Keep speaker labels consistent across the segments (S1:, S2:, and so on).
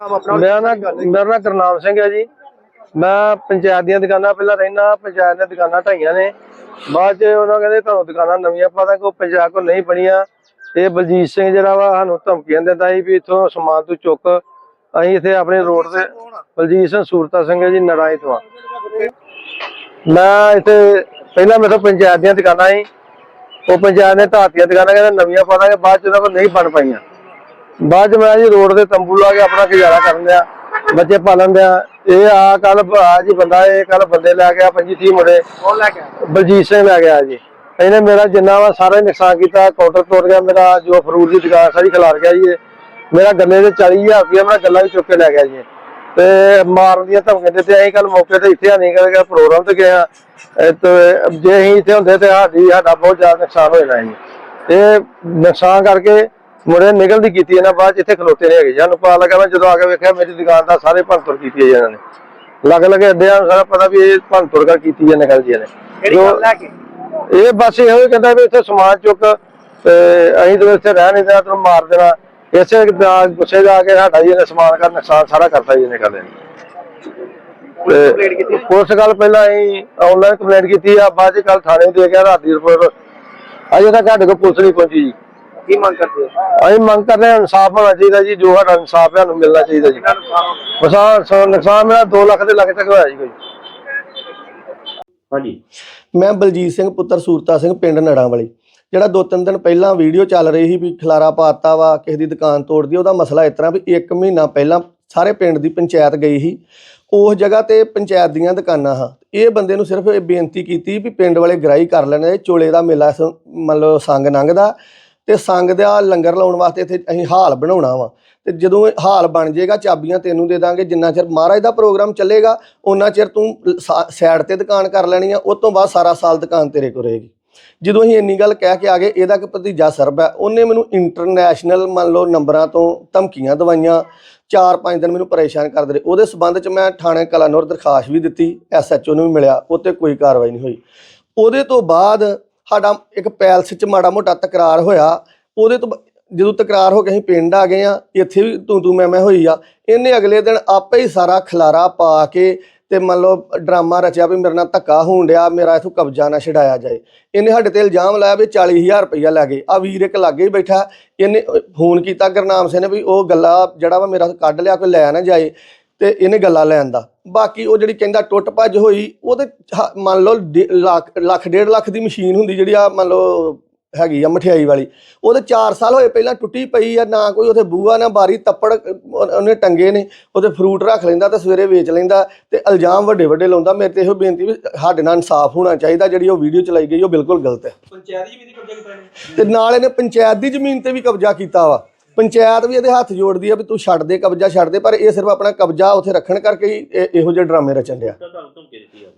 S1: ਮੇਰਾ ਨਾਮ ਮੇਰਾ ਨਾਮ ਕਰਨਾਮ ਸਿੰਘ ਹੈ ਜੀ। ਮੈਂ ਪੰਚਾਇਤ ਦੀਆਂ ਦੁਕਾਨਾਂ ਪਹਿਲਾਂ ਰਹਿਣਾ ਪੰਚਾਇਤ ਦੀਆਂ ਦੁਕਾਨਾਂ ਢਾਈਆਂ ਨੇ। ਬਾਅਦ ਚ ਉਹਨਾਂ ਕਹਿੰਦੇ ਤੁਹਾਨੂੰ ਦੁਕਾਨਾਂ ਨਵੀਆਂ ਪਤਾ ਕੋ ਪੰਚਾਇਤ ਕੋ ਨਹੀਂ ਬਣੀਆਂ। ਇਹ ਬਲਜੀਤ ਸਿੰਘ ਜਿਹੜਾ ਵਾ ਸਾਨੂੰ ਧਮਕੀਆਂ ਦਿੰਦਾ ਸੀ ਵੀ ਇੱਥੋਂ ਸਮਾਨ ਤੂੰ ਚੁੱਕ। ਅਸੀਂ ਇੱਥੇ ਆਪਣੇ ਰੋਡ ਤੇ ਬਲਜੀਤ ਸਿੰਘ ਸੂਰਤਾ ਸਿੰਘ ਜੀ ਨਰਾਏ ਤੋਂ। ਮੈਂ ਇੱਥੇ ਪਹਿਲਾਂ ਮੇਰੇ ਤੋਂ ਪੰਚਾਇਤ ਦੀਆਂ ਦੁਕਾਨਾਂ ਸੀ। ਉਹ ਪੰਚਾਇਤ ਨੇ ਢਾਤੀਆਂ ਦੁਕਾਨਾਂ ਕਹਿੰਦੇ ਨਵੀਆਂ ਪਾ ਦਾਂਗੇ ਬਾਅਦ ਚ ਉਹਨਾਂ ਕੋਲ ਨਹੀਂ ਬਣ ਪਾਈਆਂ। ਬਾਅਦ ਚ ਮੈਂ ਜੀ ਰੋਡ ਤੇ ਤੰਬੂ ਲਾ ਕੇ ਆਪਣਾ ਗੁਜ਼ਾਰਾ ਕਰਨ ਦਿਆ ਬੱਚੇ ਪਾਲਣ ਦਿਆ। ਇਹ ਆ ਕੱਲ ਆ ਜੀ ਬੰਦਾ ਇਹ ਕੱਲ ਬੰਦੇ ਲੈ ਗਿਆ 25 30 ਮੁੰਡੇ।
S2: ਲੈ?
S1: ਬਲਜੀਤ ਸਿੰਘ ਲੈ ਗਿਆ ਜੀ। ਇਹਨੇ ਮੇਰਾ ਜਿੰਨਾ ਵਾ ਸਾਰਾ ਨੁਕਸਾਨ ਕੀਤਾ ਕਾਊਂਟਰ ਤੋੜ ਗਿਆ ਮੇਰਾ ਜੋ ਫਰੂਟ ਦੀ ਦੁਕਾਨ ਸਾਰੀ ਖਿਲਾਰ ਗਿਆ ਜੀ। ਮੇਰਾ ਗੱਲੇ ਦੇ 40000 ਰੁਪਇਆ ਮੇਰਾ ਗੱਲਾ ਵੀ ਚੁੱਕ ਕੇ ਲੈ ਗਿਆ ਜੀ। ਤੇ ਮਾਰਨ ਦੀਆਂ ਧਮਕੀਆਂ ਦਿੱਤੇ ਅਸੀਂ ਕੱਲ ਮੌਕੇ ਤੇ ਇੱਥੇ ਨਹੀਂ ਕਰਕੇ ਪ੍ਰੋਗਰਾਮ ਤੇ ਗਏ ਆ ਤੇ ਜੇ ਅਸੀਂ ਇੱਥੇ ਹੁੰਦੇ ਤੇ ਸਾਡੀ ਸਾਡਾ ਬਹੁਤ ਜ਼ਿਆਦਾ ਨੁਕਸਾਨ ਹੋ ਜਾਣਾ ਜੀ। ਇਹ ਨੁਕਸਾਨ ਕਰਕੇ ਮੁੰਡੇ ਨਿਕਲਦੀ ਕੀਤੀ ਇਹਨਾਂ ਬਾਅਦ ਇੱਥੇ ਖਲੋਤੇ ਨਹੀਂ ਹੈਗੇ। ਸਾਨੂੰ ਪਤਾ ਲੱਗਾ ਮੈਂ ਜਦੋਂ ਆ ਕੇ ਵੇਖਿਆ ਮੇਰੀ ਦੁਕਾਨ ਦਾ ਸਾਰੇ ਭੰਨਤੋੜ ਕੀਤੀ ਹੈ ਜੀ ਇਹਨਾਂ ਨੇ। ਲੱਗ ਲੱਗੇ ਅੱਡਿਆਂ ਨੂੰ ਸਾਰਾ ਪਤਾ ਵੀ ਇਹ ਭੰਨਤੋੜ ਕਰ ਕੀਤੀ ਹੈ ਨਿਕਲ ਜੀ ਨੇ ਇਹ ਬਸ ਇਹੋ ਹੀ ਕਹਿੰਦਾ ਵੀ ਇੱਥੇ ਸਮਾਨ ਚੁੱਕ ਤੇ ਅਸੀਂ ਤਾਂ ਇੱਥੇ ਰਹਿ ਨਹੀਂ ਦੇਣਾ ਤੈਨੂੰ ਮਾਰ ਦੇਣਾ। ਇਸੇ ਦਾ ਗੁੱਸੇ ਜਾ ਕੇ ਸਾਡਾ ਜੀ ਇਹਨੇ ਸਮਾਨ ਕਰ ਨੁਕਸਾਨ ਸਾਰਾ ਕਰਤਾ ਜੀ ਇਹਨੇ ਕਰਦੇ
S2: ਪੁਲਿਸ
S1: ਗੱਲ ਪਹਿਲਾਂ ਅਸੀਂ ਆਨਲਾਈਨ ਕੰਪਲੇਂਟ ਕੀਤੀ ਆ ਬਾਅਦ ਚ ਕੱਲ ਥਾਣੇ ਦੇ ਗਿਆ ਰਾਤ ਦੀ ਰਿਪੋਰਟ ਅਜੇ ਤੱਕ ਸਾਡੇ ਕੋਲ ਪੁਲਿਸ ਨਹੀਂ ਪਹੁੰਚੀ ਜੀ।
S2: ਕੀ ਮੰਗ ਕਰਦੇ ਹੋ?
S1: ਅਸੀਂ ਮੰਗ ਕਰਦੇ ਹਾਂ ਇਨਸਾਫ ਹੋਣਾ ਚਾਹੀਦਾ ਜੀ ਜੋ ਸਾਡਾ ਇਨਸਾਫ ਹੈ ਸਾਨੂੰ ਮਿਲਣਾ ਚਾਹੀਦਾ ਜੀ।
S2: ਸਾਰਾ
S1: ਨੁਕਸਾਨ ਸੋ ਨੁਕਸਾਨ ਮੇਰਾ 2 ਲੱਖ ਦੇ ਲੱਖ ਤੱਕ ਹੋਇਆ ਜੀ ਕੋਈ।
S2: ਹਾਂਜੀ।
S3: ਮੈਂ ਬਲਜੀਤ ਸਿੰਘ ਪੁੱਤਰ ਸੂਰਤਾ ਸਿੰਘ ਪਿੰਡ ਨੜਾਂ ਵਾਲੀ ਜਿਹੜਾ ਦੋ ਤਿੰਨ ਦਿਨ ਪਹਿਲਾਂ ਵੀਡੀਓ ਚੱਲ ਰਹੀ ਸੀ ਵੀ ਖਲਾਰਾ ਪਾਤਾ ਵਾ ਕਿਸੇ ਦੀ ਦੁਕਾਨ ਤੋੜਦੀ ਉਹਦਾ ਮਸਲਾ ਇਸ ਤਰ੍ਹਾਂ ਵੀ 1 ਮਹੀਨਾ ਪਹਿਲਾਂ ਸਾਰੇ ਪਿੰਡ ਦੀ ਪੰਚਾਇਤ ਗਈ ਸੀ। ਉਸ ਜਗ੍ਹਾ ਤੇ ਪੰਚਾਇਤ ਦੀਆਂ ਦੁਕਾਨਾਂ ਹਾਂ। ਇਹ ਬੰਦੇ ਨੂੰ ਸਿਰਫ ਇਹ ਬੇਨਤੀ ਕੀਤੀ ਵੀ ਪਿੰਡ ਵਾਲੇ ਗ੍ਰਾਈ ਕਰ ਲੈਣ ਇਹ ਚੋਲੇ ਦਾ ਮੇਲਾ ਲਓ ਸੰਗ ਲੰਘਦਾ ਤੇ ਸੰਗ ਦਾ ਲੰਗਰ ਲਾਉਣ ਵਾਸਤੇ ਇੱਥੇ ਅਸੀਂ ਹਾਲ ਬਣਾਉਣਾ ਵਾ। ਤੇ ਜਦੋਂ ਇਹ ਹਾਲ ਬਣ ਜਾਏਗਾ, ਚਾਬੀਆਂ ਤੈਨੂੰ ਦੇ ਦਾਂਗੇ, ਜਿੰਨਾ ਚਿਰ ਮਹਾਰਾਜ ਦਾ ਪ੍ਰੋਗਰਾਮ ਚੱਲੇਗਾ ਉਹਨਾਂ ਚਿਰ ਤੂੰ ਸਾਈਡ ਤੇ ਦੁਕਾਨ ਕਰ ਲੈਣੀ ਆ, ਉਸ ਤੋਂ ਬਾਅਦ ਸਾਰਾ ਸਾਲ ਦੁਕਾਨ ਤੇਰੇ ਕੋਲ ਰਹੇਗੀ। ਜਦੋਂ ਅਸੀਂ ਇੰਨੀ ਗੱਲ ਕਹਿ ਕੇ ਆ ਗਏ, ਇਹਦਾ ਕਿ ਭਤੀਜਾ ਸਰਬ ਹੈ, ਉਹਨੇ ਮੈਨੂੰ ਇੰਟਰਨੈਸ਼ਨਲ ਮੰਨ ਲਓ ਨੰਬਰਾਂ ਤੋਂ ਧਮਕੀਆਂ ਦਵਾਈਆਂ 4-5 ਦਿਨ ਮੈਨੂੰ ਪਰੇਸ਼ਾਨ ਕਰਦੇ ਰਹੇ। ਉਹਦੇ ਸਬੰਧ ਚ ਮੈਂ ਥਾਣੇ ਕਲਾਨੌਰ ਦਰਖਾਸਤ ਵੀ ਦਿੱਤੀ ਐਸਐਚਓ ਨੂੰ ਵੀ ਮਿਲਿਆ, ਉੱਤੇ ਕੋਈ ਕਾਰਵਾਈ ਨਹੀਂ ਹੋਈ। ਉਹਦੇ ਤੋਂ ਬਾਅਦ ਸਾਡਾ ਇੱਕ ਪੈਲਸ ਚ ਮਾੜਾ ਮੋਟਾ ਤਕਰਾਰ ਹੋਇਆ। ਉਹਦੇ ਤੋਂ ਜਦੋਂ ਤਕਰਾਰ ਹੋ ਕੇ ਅਸੀਂ ਪਿੰਡ ਆ ਗਏ ਆ, ਇੱਥੇ ਵੀ ਤੂੰ ਤੂੰ ਮੈਂ ਮੈਂ ਹੋਈ ਆ। ਇਹਨੇ ਅਗਲੇ ਦਿਨ ਆਪੇ ਹੀ ਸਾਰਾ ਖਲਾਰਾ ਪਾ ਕੇ ਤੇ ਮੰਨ ਲਓ ਡਰਾਮਾ ਰਚਿਆ ਵੀ ਮੇਰੇ ਨਾਲ ਧੱਕਾ ਹੋਣ ਡਿਆ, ਮੇਰਾ ਇਥੋਂ ਕਬਜ਼ਾ ਨਾ ਛਡਾਇਆ ਜਾਏ। ਇਹਨੇ ਸਾਡੇ ਤੇ ਇਲਜ਼ਾਮ ਲਾਇਆ ਵੀ 40000 ਰੁਪਈਆ ਲੈ ਗਏ। ਆ ਵੀਰ ਇੱਕ ਲਾਗੇ ਹੀ ਬੈਠਾ, ਇਹਨੇ ਫੋਨ ਕੀਤਾ ਗੁਰਨਾਮ ਸਿੰਘ ਨੇ ਵੀ ਉਹ ਗੱਲਾ ਜਿਹੜਾ ਵਾ ਮੇਰਾ ਕੱਢ ਲਿਆ, ਕੋਈ ਲੈ ਨਾ ਜਾਏ। ਤੇ ਇਹਨੇ ਗੱਲਾਂ ਲੈਣ ਦਾ ਬਾਕੀ ਉਹ ਜਿਹੜੀ ਕਹਿੰਦਾ ਟੁੱਟ ਭੱਜ ਹੋਈ ਉਹਦੇ ਮੰਨ ਲਓ ਲੱਖ ਲੱਖ ਡੇਢ ਲੱਖ ਦੀ ਮਸ਼ੀਨ ਹੁੰਦੀ ਜਿਹੜੀ ਆ ਮੰਨ ਲਓ ਹੈਗੀ ਆ ਮਠਿਆਈ ਵਾਲੀ ਉਹਦੇ 4 ਸਾਲ ਹੋਏ ਪਹਿਲਾਂ ਟੁੱਟੀ ਪਈ ਆ ਨਾ ਕੋਈ ਉਥੇ ਬੂਆ ਨਾ ਬਾਰੀ ਤੱਪੜ ਉਹ- ਉਹਨੇ ਟੰਗੇ ਨੇ ਉਹਦੇ ਫਰੂਟ ਰੱਖ ਲੈਂਦਾ ਤੇ ਸਵੇਰੇ ਵੇਚ ਲੈਂਦਾ ਤੇ ਇਲਜ਼ਾਮ ਵੱਡੇ ਵੱਡੇ ਲਾਉਂਦਾ। ਮੇਰੇ ਤੇ ਇਹੋ ਬੇਨਤੀ ਵੀ ਸਾਡੇ ਨਾਲ ਇਨਸਾਫ ਹੋਣਾ ਚਾਹੀਦਾ ਜਿਹੜੀ ਉਹ ਵੀਡੀਓ ਚਲਾਈ ਗਈ ਉਹ ਬਿਲਕੁਲ ਗਲਤ ਹੈ।
S2: ਪੰਚਾਇਤ ਜੀ ਵੀ ਦੀ ਕਬਜ਼ਾ ਕੀਤਾ
S3: ਤੇ ਨਾਲ ਇਹਨੇ ਪੰਚਾਇਤ ਦੀ ਜ਼ਮੀਨ ਤੇ ਵੀ ਕਬਜ਼ਾ ਕੀਤਾ ਵਾ। ਪੰਚਾਇਤ ਵੀ ਇਹਦੇ ਹੱਥ ਜੋੜਦੀ ਆ ਵੀ ਤੂੰ ਛੱਡ ਦੇ ਕਬਜ਼ਾ ਛੱਡ ਦੇ ਪਰ ਇਹ ਸਿਰਫ ਆਪਣਾ ਕਬਜ਼ਾ ਉੱਥੇ ਰੱਖਣ ਕਰਕੇ ਹੀ ਇਹ- ਇਹੋ ਜਿਹੇ ਡਰਾਮੇ ਰਚਣ
S2: ਆ।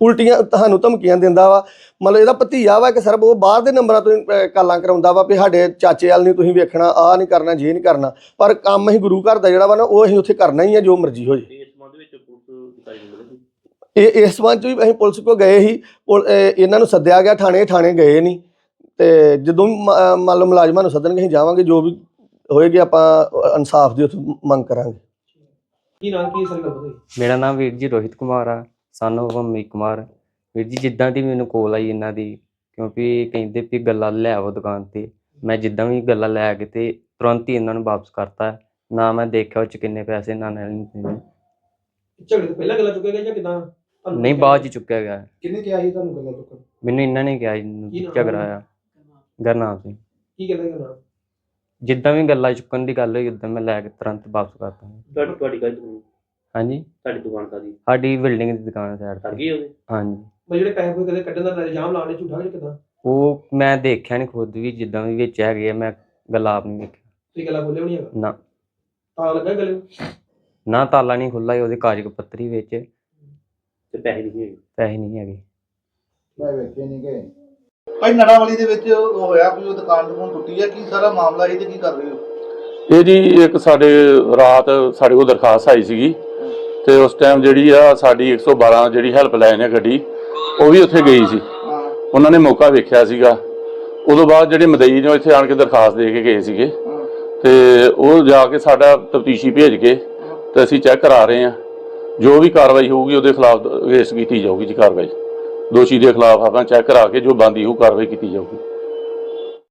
S3: ਉਲਟੀਆਂ ਤੁਹਾਨੂੰ ਧਮਕੀਆਂ ਦਿੰਦਾ ਵਾ। ਮਤਲਬ ਇਹਦਾ ਭਤੀਆ ਵਾ ਕਿ ਸਰਬ ਉਹ ਬਾਹਰ ਦੇ ਨੰਬਰਾਂ ਤੋਂ ਹੀ, ਅਹ, ਕਾਲਾਂ ਕਰਾਉਂਦਾ ਵਾ ਵੀ ਸਾਡੇ ਚਾਚੇ ਵਾਲ ਨਹੀਂ ਤੁਸੀਂ ਵੇਖਣਾ ਆਹ ਨਹੀਂ ਕਰਨਾ ਜੇ ਨਹੀਂ ਕਰਨਾ। ਪਰ ਕੰਮ ਅਸੀਂ ਗੁਰੂ ਘਰ ਦਾ ਜਿਹੜਾ ਵਾ ਨਾ ਉਹ ਅਸੀਂ ਉੱਥੇ ਕਰਨਾ ਹੀ ਆ ਜੋ ਮਰਜ਼ੀ ਹੋ ਜੇ
S2: ਇਸ ਸੰਬੰਧ ਵਿੱਚ ਪੁਲਿਸ ਅਧਿਕਾਰੀ ਨੂੰ ਮਿਲੇ ਸੀ
S3: ਇਹ ਇਸ ਸੰਬੰਧ ਚ ਵੀ ਅਸੀਂ ਪੁਲਿਸ ਕੋ ਗਏ ਸੀ। ਪੁਲ- ਅਹ, ਇਹਨਾਂ ਨੂੰ ਸੱਦਿਆ ਗਿਆ ਥਾਣੇ ਥਾਣੇ ਗਏ ਨਹੀਂ। ਤੇ ਜਦੋਂ ਵੀ ਮ- ਅਹ, ਮੰਨ ਲਓ ਮੁਲਾਜ਼ਮਾਂ ਨੂੰ ਸੱਦਣਗੇ ਅਸੀਂ ਜਾਵਾਂਗੇ ਜੋ ਵੀ ਹੋਏਗੀ ਆਪਾਂ ਇਨਸਾਫ ਦੀ ਉੱਥੇ ਮੰਗ ਕਰਾਂਗੇ।
S2: ਕੀ ਨਾਂ ਕੀ ਸਰ ਗੱਲ ਹੋਈ
S4: ਮੇਰਾ ਨਾਮ ਵੀਰ ਜੀ ਰੋਹਿਤ ਕੁਮਾਰ ਆ ਸਾਨੂੰ ਅਮੀ ਕੁਮਾਰ। ਵੀਰ ਜੀ ਜਿੱਦਾਂ ਦੀ ਮੈਨੂੰ ਕੋਲ ਆਈ ਇਹਨਾਂ ਦੀ ਕਿਉਂਕਿ ਕਹਿੰਦੇ ਵੀ ਗੱਲਾਂ ਲੈ ਆਵੋ ਦੁਕਾਨ ਤੇ। ਮੈਂ ਜਿੱਦਾਂ ਵੀ ਗੱਲਾਂ ਲੈ ਕੇ ਤੇ ਤੁਰੰਤ ਹੀ ਇਹਨਾਂ ਨੂੰ ਵਾਪਸ ਕਰਤਾ। ਨਾ ਮੈਂ ਦੇਖਿਆ ਉਹ ਚ ਕਿੰਨੇ ਪੈਸੇ ਨਾ ਨਾ-
S2: ਝਗੜੇ ਤੋਂ ਪਹਿਲਾਂ ਗੱਲਾਂ ਚੁੱਕਿਆ ਗਿਆ ਜਾਂ ਕਿਦਾਂ?
S4: ਨਹੀਂ ਬਾਅਦ ਚ ਚੁੱਕਿਆ ਗਿਆ।
S2: ਕਿੰਨੇ ਕਿਹਾ ਸੀ ਤੁਹਾਨੂੰ ਗੱਲਾਂ ਚੁੱਕਣ?
S4: ਮੈਨੂੰ ਇਹਨਾਂ ਨੇ ਕਿਹਾ ਜੀ,
S2: ਕੀ ਨਾਮ
S4: ਝਗੜਾ? ਆ ਗਰਨਾਮ ਸਿੰਘ।
S2: ਕੀ ਕਹਿੰਦਾ ਕਰਨਾ
S4: ਜਿੱਦਾਂ ਵੀ ਗੱਲਾਂ ਚੁੱਕਣ ਦੀ ਗੱਲ ਹੋਈ ਉਦੋਂ ਮੈਂ ਲੈ ਕੇ ਤੁਰੰਤ ਵਾਪਸ ਕਰਤਾ
S2: ਤੁਹਾਡੀ ਤੁਹਾਡੀ ਕਾਹਦੀ ਦੁਕਾਨ
S4: ਹਾਂਜੀ।
S2: ਤੁਹਾਡੀ ਦੁਕਾਨ ਕਾਦੀ
S4: ਸਾਡੀ ਬਿਲਡਿੰਗ ਦੀ ਦੁਕਾਨ ਸਾਈਡ
S2: ਕਰ
S4: ਤੇ।
S2: ਗਈ ਉਹਦੇ
S4: ਹਾਂਜੀ।
S2: ਮੈਂ ਜਿਹੜੇ ਪੈਸੇ ਕੋਈ ਕਦੇ ਕੱਢਣ ਦਾ ਇਲਜ਼ਾਮ ਲਾਉਣੇ ਝੂਠਾ ਕਿ ਕਿਦਾਂ?
S4: ਉਹ ਮੈਂ ਦੇਖਿਆ ਨਹੀਂ ਖੁਦ ਵੀ ਜਿੱਦਾਂ ਵੀ ਵਿੱਚ ਹੈਗੇ ਆ ਮੈਂ ਗੱਲਾਂ ਆਪ ਨਹੀਂ ਵੇਖਿਆ।
S2: ਤੁਸੀਂ ਗੱਲਾਂ ਬੋਲੇ ਨਹੀਂ ਹੈਗਾ?
S4: ਨਾ।
S2: ਤਾਂ ਲੱਗਾ ਗਲੇ? ਨੂੰ
S4: ਨਾ ਤਾਲਾ ਨਹੀਂ ਖੁੱਲਾ ਉਹਦੇ ਕਾਗਜ਼ ਪੱਤਰੀ ਵਿੱਚ।
S2: ਤੇ ਪੈਸੇ ਨਹੀਂ ਹੈਗੇ।
S4: ਪੈਸੇ ਨਹੀਂ ਹੈਗੇ।
S5: ਮੈਂ ਵੇਖੇ ਨਹੀਂ ਗਏ ਭਾਈ ਨੜਾਵਾਲੀ ਦੇ ਵਿੱਚ ਉਹ ਹੋਇਆ ਕੋਈ ਉਹ ਦੁਕਾਨ ਦੁਕਾਨ ਟੁੱਟੀ ਹੈ ਕੀ ਸਾਰਾ ਮਾਮਲਾ ਇਹ ਤੇ ਕੀ ਕਰ ਰਹੇ ਹੋ?
S6: ਇਹ ਜੀ ਇੱਕ ਸਾਡੇ ਰਾਤ ਸਾਡੇ ਕੋਲ ਦਰਖਾਸਤ ਆਈ ਸੀਗੀ ਤੇ ਉਸ ਟਾਈਮ ਜਿਹੜੀ ਆ ਸਾਡੀ 112 ਜਿਹੜੀ ਹੈਲਪਲਾਈਨ ਹੈ ਗੱਡੀ ਉਹ ਵੀ ਉੱਥੇ ਗਈ ਸੀ। ਉਹਨਾਂ ਨੇ ਮੌਕਾ ਵੇਖਿਆ ਸੀਗਾ। ਉਦੋਂ ਬਾਅਦ ਜਿਹੜੇ ਮਦਈ ਨੇ ਇੱਥੇ ਆਣ ਕੇ ਦਰਖਾਸਤ ਦੇ ਕੇ ਗਏ ਸੀਗੇ। ਤੇ ਉਹ ਜਾ ਕੇ ਸਾਡਾ ਤਫਤੀਸ਼ੀ ਭੇਜ ਕੇ ਤੇ ਅਸੀਂ ਚੈੱਕ ਕਰਾ ਰਹੇ ਹਾਂ। ਜੋ ਵੀ ਕਾਰਵਾਈ ਹੋਊਗੀ ਉਹਦੇ ਖਿਲਾਫ ਅਗੇਂਸਟ ਕੀਤੀ ਜਾਊਗੀ ਜੀ ਕਾਰਵਾਈ। ਦੋਸ਼ੀ ਦੇ ਖਿਲਾਫ ਆਪਾਂ ਚੈੱਕ ਕਰਾ ਕੇ ਜੋ ਬੰਦੀ ਉਹ ਕਾਰਵਾਈ ਕੀਤੀ ਜਾਊਗੀ।